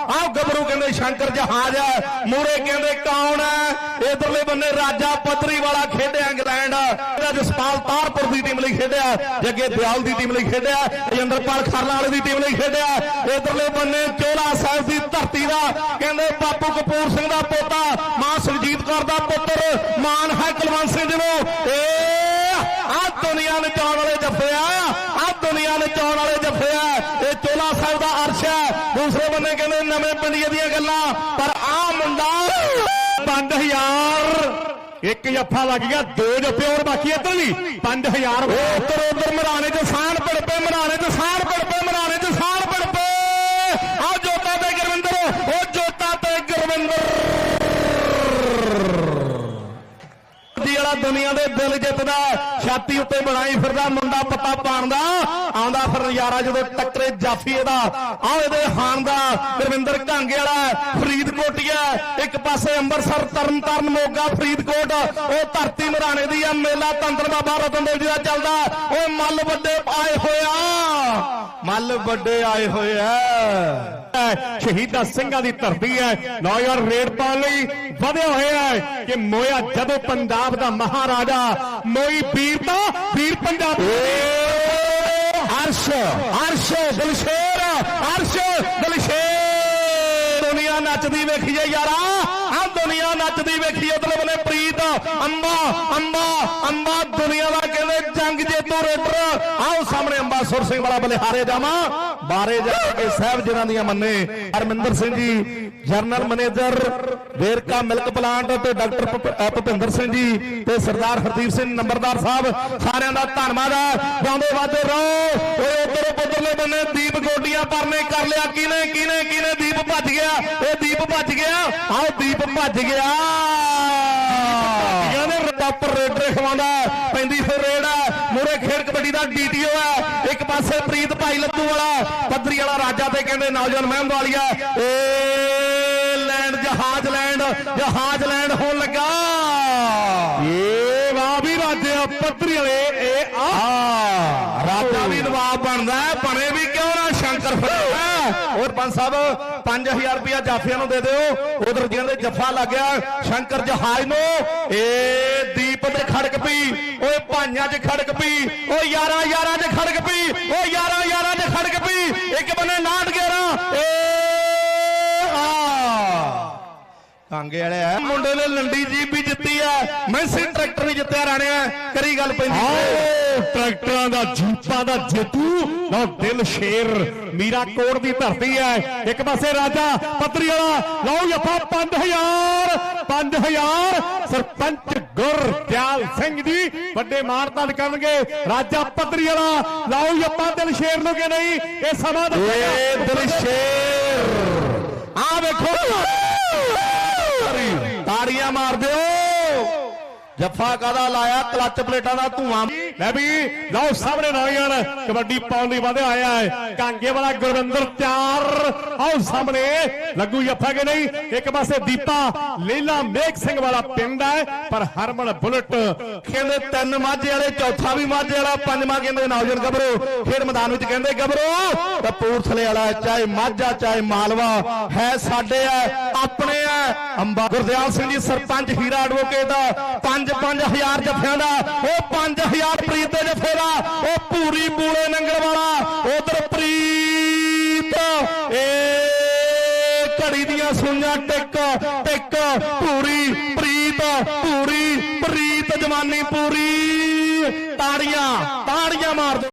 ਆਹ ਗੱਭਰੂ ਕਹਿੰਦੇ ਸ਼ੰਕਰ ਜਹਾਜ਼ ਹੈ ਮੂਰੇ ਕਹਿੰਦੇ ਕੌਣ ਹੈ? ਇਧਰਲੇ ਬੰਨੇ ਰਾਜਾ ਪੱਧਰੀ ਵਾਲਾ ਖੇਡਿਆ ਇੰਗਲੈਂਡ। ਇਹਦਾ ਜਸਪਾਲ ਤਾਰਪੁਰ ਦੀ ਟੀਮ ਲਈ ਖੇਡਿਆ ਜੱਗੇ ਦਿਆਲ ਦੀ ਟੀਮ ਲਈ ਖੇਡਿਆ, ਰਜਿੰਦਰਪਾਲ ਖਰਲਾ ਵਾਲੇ ਦੀ ਟੀਮ ਲਈ ਖੇਡਿਆ। ਇਧਰਲੇ ਬੰਨੇ ਚੋਲਾ ਸਾਹਿਬ ਦੀ ਧਰਤੀ ਦਾ, ਕਹਿੰਦੇ ਬਾਪੂ ਕਪੂਰ ਸਿੰਘ ਦਾ ਪੋਤਾ, ਮਾਂ ਸੁਰਜੀਤ ਕੌਰ ਦਾ ਪੁੱਤਰ, ਮਾਨ ਹੈ ਕੁਲਵੰਤ ਸਿੰਘ ਜੀ ਨੂੰ। ਏ ਆ ਦੁਨੀਆ ਨਚਾਉਣ ਵਾਲੇ ਜੱਫੇ ਆ ਆ ਦੁਨੀਆ ਨਚਾਉਣ ਵਾਲੇ ਜੱਫੇ ਆ। ਇਹ ਚੋਲਾ ਸਾਹਿਬ ਦਾ ਅਰਸ਼ ਹੈ। ਦੂਸਰੇ ਕਹਿੰਦੇ ਨਵੇਂ ਪਿੰਡੀਏ ਦੀਆਂ ਗੱਲਾਂ, ਪਰ ਆ ਮੁੰਡਾ 5000 ਇੱਕ ਜੱਫਾ ਲੱਗ ਗਿਆ, ਦੋ ਜੱਫੇ ਹੋਰ ਬਾਕੀ ਇੱਧਰ ਵੀ। 5000 ਉਹ ਉੱਧਰ ਉੱਧਰ ਮਰਾਣੇ ਚ ਸਾਣ ਪੜਪੇ ਮਰਾਣੇ ਚ ਸਾਣ ਪੜਪੇ ਮਰਾਣੇ ਚ ਸਾਣ ਪੜਪੇ ਆ ਜੋਤਾ ਤੇ ਗੁਰਵਿੰਦਰ, ਉਹ ਜੋਤਾ ਤੇ ਗੁਰਵਿੰਦਰ। ਦੁਨੀਆ ਦੇ ਦਿਲ ਜਿੱਤਦਾ, ਛਾਤੀ ਉੱਤੇ ਬਣਾਈ ਫਿਰਦਾ ਮੁੰਡਾ ਪੱਤਾ ਪਾਣਦਾ ਆਉਂਦਾ ਫਿਰ ਨਜ਼ਾਰਾ ਜਦੋਂ ਟੱਕਰੇ ਜਾਫੀ ਇਹਦਾ। ਆਹ ਇਹਦੇ ਹਾਨ ਦਾ ਰਵਿੰਦਰ ਘਾਂਗੇ ਵਾਲਾ ਫਰੀਦਕੋਟੀਆ ਇੱਕ ਪਾਸੇ ਅੰਮ੍ਰਿਤਸਰ, ਤਰਨਤਾਰਨ, ਮੋਗਾ, ਫਰੀਦਕੋਟ। ਉਹ ਧਰਤੀ ਮਰਾਣੇ ਦੀ ਆ ਮੇਲਾ ਤੰਤਰ ਬਾਬਾ ਰਤਨ ਦੇਵ ਜੀ ਦਾ ਚੱਲਦਾ। ਉਹ ਮੱਲ ਵੱਡੇ ਆਏ ਹੋਇਆ ਮੱਲ ਵੱਡੇ ਆਏ ਹੋਏ ਹੋਇਆ ਸ਼ਹੀਦਾਂ ਸਿੰਘਾਂ ਦੀ ਧਰਤੀ ਹੈ। ਨੌਜਵਾਨ ਰੇਡ ਪਾਉਣ ਲਈ ਵਧੇ ਹੋਏ ਹੈ ਕਿ ਮੋਇਆ ਜਦੋਂ ਪੰਜਾਬ ਦਾ ਮਹਾਰਾਜਾ ਮੋਈ ਵੀਰ ਤਾਂ ਵੀਰ ਪੰਜਾਬ ਅਰਸ਼ ਅਰਸ਼, ਦਿਲਸ਼ੇਰ ਅਰਸ਼, ਦਿਲਸ਼ੇਰ। ਦੁਨੀਆ ਨੱਚਦੀ ਵੇਖੀਏ ਯਾਰਾ ਆ ਦੁਨੀਆ ਨੱਚਦੀ ਵੇਖੀਏ ਉਧਰਲੇ ਬਨੇ ਪ੍ਰੀਤ, ਅੰਬਾ ਅੰਬਾ ਅੰਬਾ, ਦੁਨੀਆ ਦਾ ਕਹਿੰਦੇ ਜੰਗ ਜੇਤੂ ਰੇਡਰ। ਆਓ ਸਾਹਮਣੇ ਅੰਬਾ ਸੁਰ ਸਿੰਘ ਵਾਲਾ ਬਲੇ ਹਾਰੇ ਜਾਵਾਂ। ਬਾਰੇ ਜਾ ਕੇ ਸਾਹਿਬ ਜਿਨ੍ਹਾਂ ਦੀਆਂ ਮੰਨੇ। Harminder Singh ji general manager Verka milk plant ਤੇ ਡਾਕਟਰ ਭੁਪਿੰਦਰ ਸਿੰਘ ਜੀ ਤੇ ਸਰਦਾਰ ਹਰਦੀਪ ਸਿੰਘ ਨੰਬਰਦਾਰ ਸਾਹਿਬ ਸਾਰਿਆਂ ਦਾ ਧੰਨਵਾਦ ਹੈ ਗਾਉਂਦੇ ਵਾਜੇ ਰਹੋ ਓਏ ਉਧਰ ਉਧਰਲੇ ਬੰਨੇ ਦੀਪ ਗੋਡੀਆਂ ਪਰਨੇ ਕਰ ਲਿਆ। ਕਿਨੇ ਕਿਨੇ ਕਿਨੇ ਦੀਪ ਭੱਜ ਗਿਆ? ਇਹ ਦੀਪ ਭੱਜ ਗਿਆ। ਆਓ ਦੀਪ ਭੱਜ ਗਿਆ। ਰੱਪਰ ਰੇਡਰ ਖਵਾਉਂਦਾ ਪੈਂਦੀ ਫਿਰ ਰੇਡ। ਹੈ ਮੂਰੇ ਖੇਡ ਕਬੱਡੀ ਦਾ ਡੀਟੀਓ ਹੈ ਇੱਕ ਪਾਸੇ ਪ੍ਰੀਤ ਭਾਈ ਲੱਦੂ ਵਾਲਾ ਪੱਧਰੀ ਵਾਲਾ ਰਾਜਾ ਤੇ ਕਹਿੰਦੇ ਨੌਜਵਾਨ ਮਹਿਮਦ ਵਾਲੀਆ ਏ ਲੈਂਡ ਜਹਾਜ਼ ਲੈਂਡ ਜਹਾਜ਼ ਲੈਂਡ ਹੋਣ ਲੱਗਾ। ਏ ਵਾਹ ਵੀ ਰਾਜੇ ਪੱਤਰੀ ਵਾਲੇ ਇਹ ਆ। ਰਾਜਾ ਵੀ ਨਵਾਬ ਬਣਦਾ ਬਣੇ ਵੀ ਕਿਉਂ ਨਾ ਸ਼ੰਕਰ ਫਿਰ ਹੋਰ ਪੰਜ ਸਾਹਿਬ 5000 ਰੁਪਇਆ ਜਾਫੀਆਂ ਨੂੰ ਦੇ ਦਿਓ। ਉਧਰ ਜਿਹਨਾਂ ਦੇ ਜੱਫਾ ਲੱਗ ਗਿਆ ਸ਼ੰਕਰ ਜਹਾਜ਼ ਨੂੰ। ਏ ਦੀਪ ਤੇ ਖੜਕ ਪਈ ਓਏ ਭਾਈਆਂ 'ਚ ਖੜਕ ਪਈ ਓ ਯਾਰਾਂ ਯਾਰਾਂ 'ਚ ਖੜਕ ਪਈ ਓ ਯਾਰਾਂ ਯਾਰਾਂ 'ਚ ਖੜਕ ਪਈ। ਇੱਕ ਬੰਨੇ 911 ਏ ਕਾਂਗੇ ਵਾਲੇ ਆ। ਮੁੰਡੇ ਨੇ ਲੰਡੀ ਜੀਪ ਵੀ ਜਿੱਤੀ ਆ। ਮੈਸੀ ਟਰੈਕਟਰ ਵੀ ਜਿੱਤਿਆ ਰਾਣਿਆ ਕਰੀ ਗੱਲ ਪੈਂਦੀ ਟਰੈਕਟਰਾਂ ਦਾ ਜੀਪਾਂ ਦਾ ਜੇਤੂ। ਲਓ ਦਿਲ ਸ਼ੇਰ ਮੀਰਾ ਕੋਟ ਦੀ ਧਰਤੀ ਹੈ। ਇੱਕ ਪਾਸੇ ਰਾਜਾ ਪੱਤਰੀ ਵਾਲਾ। ਲਓ ਜੱਫਾ 5000 5000 ਸਰਪੰਚ ਗੁਰਦਿਆਲ ਸਿੰਘ ਜੀ ਵੱਡੇ ਮਾਨਤਾਨ ਕਰਨਗੇ। ਰਾਜਾ ਪੱਤਰੀ ਵਾਲਾ। ਲਓ ਜੱਫਾ ਦਿਲ ਸ਼ੇਰ ਨੂੰ ਕਿ ਨਹੀਂ? ਇਹ ਸਮਾਂ ਦੱਸੇਗਾ ਏ ਦਿਲਸ਼ੇਰ ਆ ਵੇਖੋ। ਤਾੜੀਆਂ ਮਾਰ ਦਿਓ। ਜੱਫਾ ਕਾਦਾ ਲਾਇਆ? ਕਲੱਚ ਪਲੇਟਾਂ ਦਾ ਧੂਆਂ। ਲੈ ਵੀ ਲਓ ਸਾਹਮਣੇ ਨੌਜਵਾਨ ਕਬੱਡੀ ਪਾਉਣ ਲਈ ਵਧਿਆ ਆਇਆ ਹੈ। ਕਾਂਗੇ ਵਾਲਾ ਗੁਰਵਿੰਦਰ ਤਿਆਰ। ਆਓ ਸਾਹਮਣੇ। ਲੱਗੂ ਜੱਫਾ ਕਿ ਨਹੀਂ? ਇੱਕ ਪਾਸੇ ਦੀਪਾ, ਲੀਲਾ ਮੇਘ ਸਿੰਘ ਵਾਲਾ ਪਿੰਡ ਹੈ। ਪਰ ਹਰਮਨ ਬੁਲਟ ਕਹਿੰਦੇ ਤਿੰਨ ਮਾਝੇ ਵਾਲੇ, ਚੌਥਾ ਵੀ ਮਾਝੇ ਵਾਲਾ, ਪੰਜਵਾਂ ਕਹਿੰਦੇ ਨੌਜਵਾਨ ਗੱਭਰੂ। ਖੇਡ ਮੈਦਾਨ ਵਿੱਚ ਕਹਿੰਦੇ ਗੱਭਰੂ ਕਪੂਰਥਲੇ ਵਾਲਾ ਚਾਹੇ ਮਾਝਾ, ਚਾਹੇ ਮਾਲਵਾ, ਹੈ ਸਾਡੇ ਹੈ, ਆਪਣੇ ਹੈ। ਅੰਬਾ ਗੁਰਦਿਆਲ ਸਿੰਘ ਜੀ, ਸਰਪੰਚ ਹੀਰਾ ਐਡਵੋਕੇਟ 5 5000 ਜੱਫਿਆਂ ਦਾ, ਉਹ 5000 ਪ੍ਰੀਤ ਦੇ ਜੱਫੇ ਦਾ ਉਹ ਪੂਰੀ ਬੂਲੇ ਨੰਗਲ ਵਾਲਾ, ਉਧਰ ਪ੍ਰੀਤ, ਏ ਘੜੀ ਦੀਆਂ ਸੁਈਆਂ ਟਿਕ ਟਿਕ ਪੂਰੀ ਪ੍ਰੀਤ ਪੂਰੀ ਪ੍ਰੀਤ, ਜਵਾਨੀ ਪੂਰੀ, ਤਾੜੀਆਂ ਤਾੜੀਆਂ ਮਾਰ